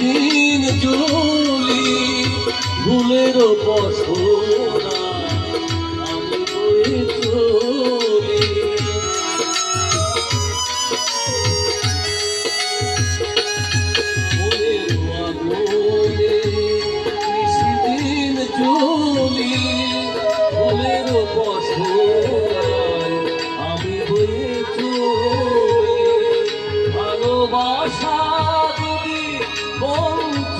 দিন চলি ভুলের পশু না